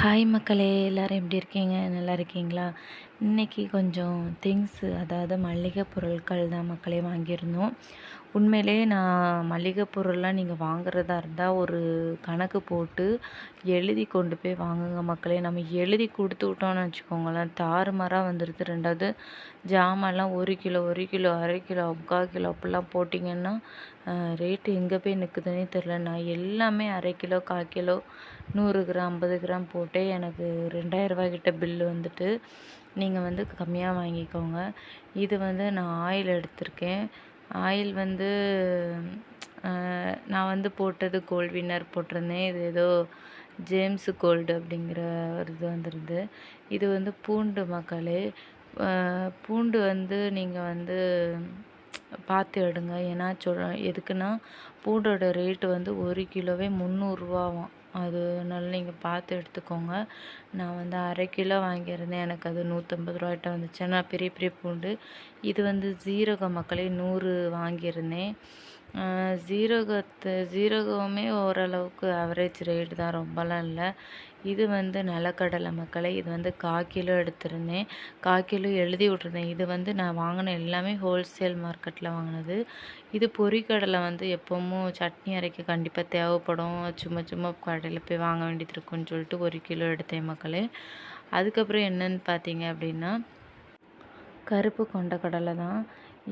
Hi மக்களே எல்லோரும் எப்படி இருக்கீங்க? நல்லா இருக்கீங்களா? இன்றைக்கி கொஞ்சம் திங்ஸு அதாவது மளிகை பொருட்கள் தான் மக்களே வாங்கியிருந்தோம். உண்மையிலே நான் மளிகை பொருள்லாம் நீங்கள் வாங்குறதா இருந்தால் ஒரு கணக்கு போட்டு எழுதி கொண்டு போய் வாங்குங்க மக்களே. நம்ம எழுதி கொடுத்து விட்டோம்னு வச்சுக்கோங்களேன். தாறுமாறாக வந்துடுது ரெண்டாவது ஜாமான்லாம் ஒரு கிலோ ஒரு கிலோ அரை கிலோ முக்கால் கிலோ அப்படிலாம் போட்டிங்கன்னா ரேட்டு எங்கே போய் நிற்குதுன்னே தெரில நான் எல்லாமே அரை கிலோ கால் கிலோ நூறு கிராம் ஐம்பது கிராம் போட்டே எனக்கு ரெண்டாயிரரூபாய்கிட்ட பில்லு வந்துட்டு நீங்கள் வந்து கம்மியாக வாங்கிக்கோங்க. இது வந்து நான் ஆயில் எடுத்திருக்கேன். ஆயில் வந்து நான் வந்து போட்டது கோல்ட் வின்னர் போட்டிருந்தேன். இது ஏதோ ஜேம்ஸு கோல்டு அப்படிங்கிற ஒரு இது வந்துருந்து இது வந்து பூண்டு மக்களே. பூண்டு வந்து நீங்கள் வந்து பார்த்து எடுங்க. ஏன்னா சொல் எதுக்குன்னா பூண்டோட ரேட்டு வந்து ஒரு கிலோவே முந்நூறுரூவாவாம் அதனால நீங்கள் பார்த்து எடுத்துக்கோங்க. நான் வந்து அரை கிலோ வாங்கியிருந்தேன். எனக்கு அது நூற்றம்பது ரூபாய்ட்ட வந்துச்சு. நான் பெரிய பெரிய பூண்டு. இது வந்து ஜீரக மக்களே நூறு வாங்கியிருந்தேன். ஜீரகத்தை ஜீரகமே ஓரளவுக்கு ஆவரேஜ் ரேட்டு தான் ரொம்பலாம் இல்லை. இது வந்து நிலக்கடலை மக்களை இது வந்து கால் கிலோ எடுத்திருந்தேன். கால் கிலோ எழுதி விட்ருந்தேன் இது வந்து நான் வாங்கின எல்லாமே ஹோல்சேல் மார்க்கெட்டில் வாங்கினது. இது பொரிக்கடலை வந்து எப்போவும் சட்னி அரைக்க கண்டிப்பாக தேவைப்படும். சும்மா சும்மா கடையில் போய் வாங்க வேண்டியது இருக்குன்னு சொல்லிட்டு ஒரு கிலோ எடுத்தேன் மக்களே. அதுக்கப்புறம் என்னன்னு பார்த்தீங்க அப்படின்னா கருப்பு கொண்ட கடலை தான்.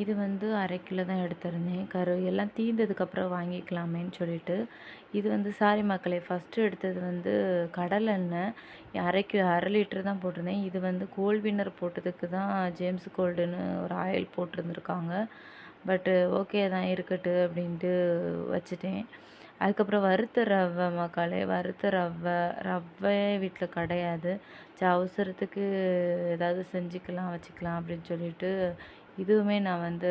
இது வந்து அரை கிலோ தான் எடுத்திருந்தேன். கரு எல்லாம் தீர்ந்ததுக்கப்புறம் வாங்கிக்கலாமேன்னு சொல்லிட்டு. இது வந்து சாரி மக்களே ஃபஸ்ட்டு எடுத்தது வந்து கடலை எண்ணெய். அரை கிலோ அரை லிட்டர் தான் போட்டிருந்தேன். இது வந்து கோல்வினர் வின்னர் போட்டதுக்கு தான் ஜேம்ஸ் கோல்டுன்னு ஒரு ஆயில் போட்டிருந்துருக்காங்க. பட்டு ஓகே தான் இருக்கட்டு அப்படின்ட்டு வச்சுட்டேன். அதுக்கப்புறம் வறுத்த ரவை மக்களே வறுத்த ரவை ரவை வீட்டில் கிடையாது. சரி அவசரத்துக்கு ஏதாவது செஞ்சுக்கலாம் வச்சுக்கலாம் அப்படின்னு சொல்லிட்டு இதுவுமே நான் வந்து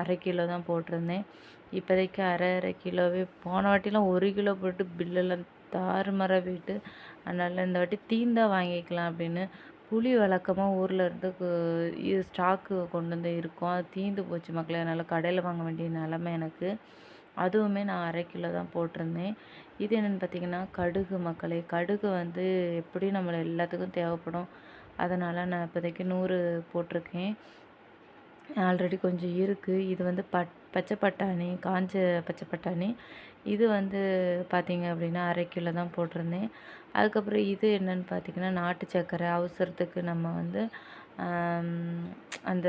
அரை கிலோ தான் போட்டிருந்தேன். இப்போதைக்கு அரை அரை கிலோவே போன வாட்டிலாம் ஒரு கிலோ போட்டு பில்லெல்லாம் தாறுமாற போயிட்டு அதனால் இந்த வாட்டி தீந்தா வாங்கிக்கலாம் அப்படின்னு புளி வழக்கமாக ஊரில் இருந்து இது ஸ்டாக்கு கொண்டு வந்து இருக்கும். அது தீந்து போச்சு மக்களே அதனால் கடையில் வாங்க வேண்டிய நிலமை எனக்கு. அதுவுமே நான் அரை கிலோ தான் போட்டிருந்தேன். இது என்னென்னு பார்த்தீங்கன்னா கடுகு மக்களே. கடுகு வந்து எப்படி நம்மளை எல்லாத்துக்கும் தேவைப்படும். அதனால் நான் இப்போதைக்கு நூறு போட்டிருக்கேன். ஆல்ரெடி கொஞ்சம் இருக்குது இது வந்து பட் பச்சை பட்டாணி காஞ்ச பச்சை பட்டாணி. இது வந்து பார்த்திங்க அப்படின்னா அரை கிலோ தான் போட்டிருந்தேன். அதுக்கப்புறம் இது என்னென்னு பார்த்திங்கன்னா நாட்டு சர்க்கரை அவசரத்துக்கு நம்ம வந்து அந்த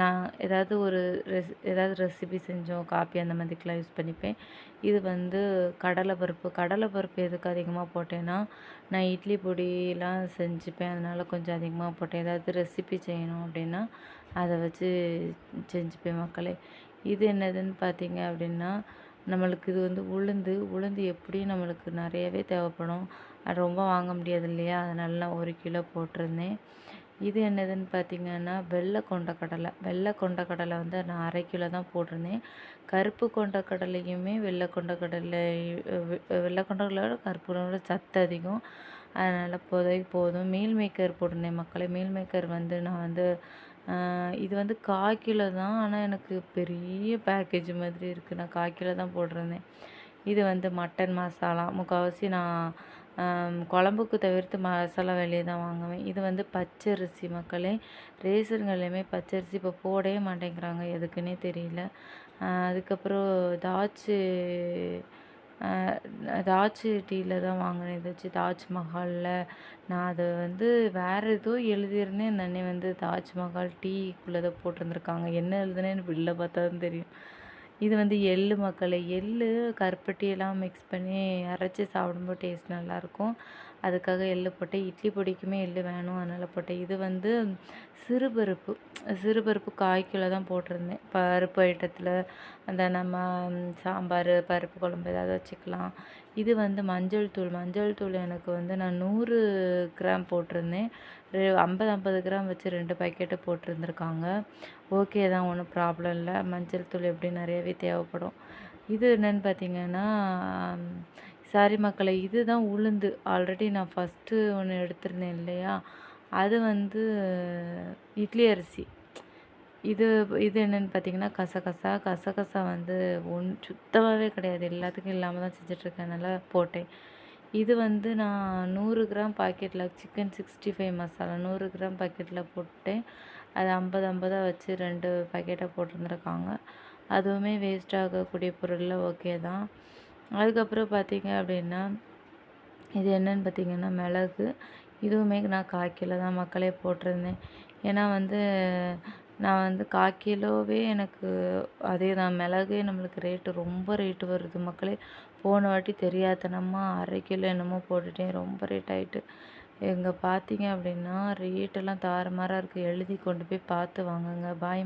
நான் ஏதாவது ஒரு ரெஸ் ஏதாவது ரெசிபி செஞ்சோம் காப்பி அந்த மாதிரிக்கெலாம் யூஸ் பண்ணிப்பேன். இது வந்து கடலை பருப்பு. கடலை பருப்பு எதுக்கு அதிகமாக போட்டேன்னா நான் இட்லி பொடியெலாம் செஞ்சுப்பேன். அதனால் கொஞ்சம் அதிகமாக போட்டேன். ஏதாவது ரெசிபி செய்யணும் அப்படின்னா அதை வச்சு செஞ்சுப்பேன் மக்களே. இது என்னதுன்னு பார்த்தீங்க அப்படின்னா நம்மளுக்கு இது வந்து உளுந்து உளுந்து எப்படியும் நம்மளுக்கு நிறையவே தேவைப்படும். அது ரொம்ப வாங்க முடியாது இல்லையா? அதனால நான் ஒரு கிலோ போட்டிருந்தேன். இது என்னதுன்னு பார்த்தீங்கன்னா வெள்ளை கொண்ட கடலை. வெள்ளை கொண்ட கடலை வந்து நான் அரை கிலோ தான் போட்டிருந்தேன். கருப்பு கொண்ட கடலையுமே வெள்ளை கொண்ட கடலை வெள்ளை கொண்ட கடலை கருப்பு சத்து அதிகம். அதனால் இப்போதைக்கு போதும். மீல் மேக்கர் போட்டிருந்தேன் மக்களை. மீல் மேக்கர் வந்து நான் வந்து இது வந்து கால் கிலோ தான். ஆனால் எனக்கு பெரிய பேக்கேஜ் மாதிரி இருக்குது நான் கால் கிலோ தான் போட்டிருந்தேன். இது வந்து மட்டன் மசாலா முக்கால்வாசி நான் குழம்புக்கு தவிர்த்து மசாலா வெளியே தான் வாங்குவேன். இது வந்து பச்சரிசி மக்களே. ரேசன்கள்லையுமே பச்சரிசி இப்போ போடவே மாட்டேங்கிறாங்க. எதுக்குன்னே தெரியல. அதுக்கப்புறம் தாச்சு தாஜ் டீயில் தான் வாங்கினேன். ஏதாச்சும் தாஜ்மஹாலில் நான் அதை வந்து வேறு ஏதோ எழுதியிருந்தேன். அந்த அண்ணன் வந்து தாஜ்மஹால் டீக்குள்ளே தான் போட்டிருந்துருக்காங்க. என்ன எழுதுனேன்னு வெளில பார்த்தா தான் தெரியும். இது வந்து எள்ளு மக்களை எள்ளு கருப்பட்டியெல்லாம் மிக்ஸ் பண்ணி அரைச்சி சாப்பிடும்போது டேஸ்ட் நல்லாயிருக்கும். அதுக்காக எள்ளு போட்டேன் இட்லி பொடிக்குமே எள்ளு வேணும் அதனால் போட்டேன். இது வந்து சிறுபருப்பு சிறுபருப்பு காய்க்குள்ளே தான் போட்டிருந்தேன். பருப்பு ஐட்டத்தில் அந்த நம்ம சாம்பார் பருப்பு குழம்பு ஏதாவது வச்சுக்கலாம். இது வந்து மஞ்சள் தூள். மஞ்சள் தூள் எனக்கு வந்து நான் நூறு கிராம் போட்டிருந்தேன். ஐம்பது ஐம்பது கிராம் வச்சு ரெண்டு பாக்கெட்டு போட்டிருந்துருக்காங்க. ஓகே தான் ஒன்றும் ப்ராப்ளம் இல்லை. மஞ்சள் தூள் எப்படி நிறையவே தேவைப்படும். இது என்னென்னு பார்த்தீங்கன்னா சாரி மக்களை இது தான் உளுந்து. ஆல்ரெடி நான் ஃபஸ்ட்டு ஒன்று எடுத்திருந்தேன் இல்லையா? அது வந்து இட்லி அரிசி. இது இது என்னென்னு பார்த்தீங்கன்னா கசகசா. கசகசா வந்து ஒன் சுத்தமாகவே கிடையாது. எல்லாத்துக்கும் இல்லாமல் தான் செஞ்சிட்ருக்கனால போட்டேன். இது வந்து நான் நூறு கிராம் பாக்கெட்டில் சிக்கன் சிக்ஸ்டி ஃபைவ் மசாலா நூறு கிராம் பாக்கெட்டில் போட்டேன். அது ஐம்பது ஐம்பதாக வச்சு ரெண்டு பாக்கெட்டாக போட்டிருந்துருக்காங்க. அதுவுமே வேஸ்ட் ஆகக்கூடிய பொருளில் ஓகே தான். அதுக்கப்புறம் பார்த்தீங்க அப்படின்னா இது என்னென்னு பார்த்தீங்கன்னா மிளகு. இதுவுமே நான் கால் கிலோ தான் மக்களே போட்டிருந்தேன். ஏன்னா வந்து நான் வந்து கால் கிலோவே எனக்கு அதே தான். மிளகு நம்மளுக்கு ரேட்டு ரொம்ப ரேட்டு வருது. மக்களே போன வாட்டி தெரியாதனமாக அரை கிலோ என்னமோ போட்டுட்டேன். ரொம்ப ரேட் ஆகிட்டு எங்கே பார்த்தீங்க அப்படின்னா ரேட்டெல்லாம் தாறுமாறாக இருக்குது எழுதி கொண்டு போய் பார்த்து வாங்குங்க. பாய்